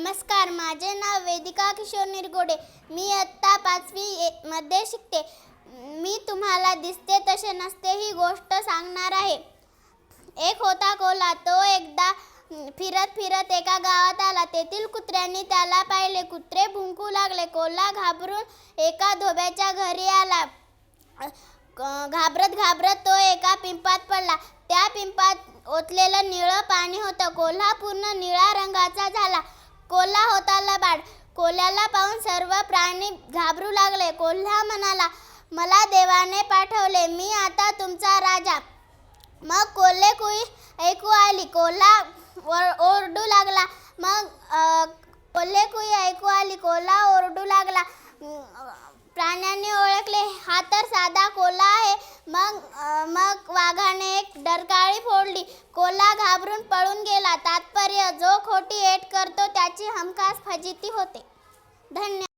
नमस्कार माझे नाव वेदिका किशोर निरगोडे. मी आत्ता पाचवी मध्ये शिकते. मी तुम्हाला दिसते तसे नसते ही गोष्ट सांगणार आहे. एक होता कोला तो एकदा फिरत फिरत एका गावात आला. तेथील कुत्र्यांनी त्याला पाहिले. कुत्रे भुंकू लागले. कोल्हा घाबरून एका धोब्याच्या घरी आला. घाबरत घाबरत तो एका पिंपात पडला. त्या पिंपात ओतलेलं निळं पाणी होतं. कोल्हा पूर्ण निळ्या रंगाचा झाला. कोल्याला कोल्ह्याला पाहून सर्व प्राणी घाबरू लागले. कोल्हा म्हणाला मला देवाने पाठवले मी आता तुमचा राजा. मग कोल्हे कुई ऐकू आली. कोल्हा ओरडू लागला. मग कोल्हे कुई ऐकू आली. कोल्हा ओरडू लागला. प्राण्यांनी ओळखले. हा तर साधा कोल्हा आहे. मग मग डरकाळी फोडली. कोल्हा घाबरून पळून गेला. तात्पर्य जो खोटी एट करतो त्याची हमखास फजिती होते. धन्यवाद